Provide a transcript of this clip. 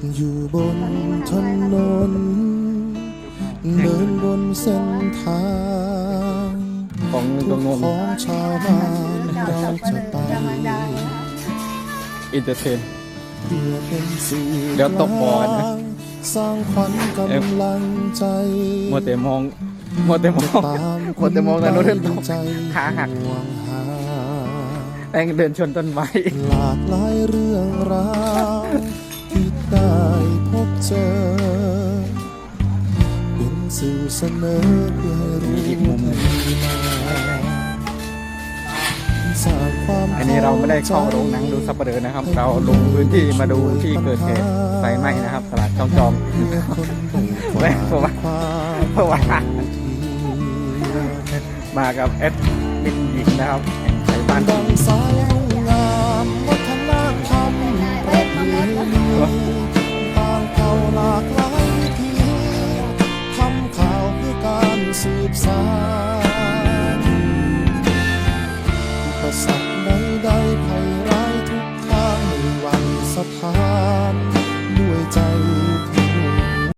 บนถนน เดินบนเส้นทางของตทุรกงงของชาวบ้านเราจะไปอินเตอร์เทนเพื่อเป็นสื่อเดี๋ยวตบหมอกันนะสร้างขวัญกำลังใจมัวแต่มองมัวแต่มองตามคนแต่มองแต่โน้นเดินตกใจขาหักห่วงหาแองเดินชนต้นไม้หลากหลายเรื่องราว สื่อเสนอเพื่อให้รู้มีอีกมุมหนึ่งสร้างความอันนี้เราไม่ได้เข้าโรงหนังดูสัปเหร่อนะครับ เราลงพื้นที่มาดูที่เกิดเหตุไฟไหม้นะครับตลาดช่องจอมเพื่อคนได้แม่เพราะว่าความเพราะว่าที่มากับแอดมินหญิงนะครับแห่งไทยบ้าน สืบสานอุปสรรคใดๆภัยร้ายทุกทางไม่หวั่นสะท้าน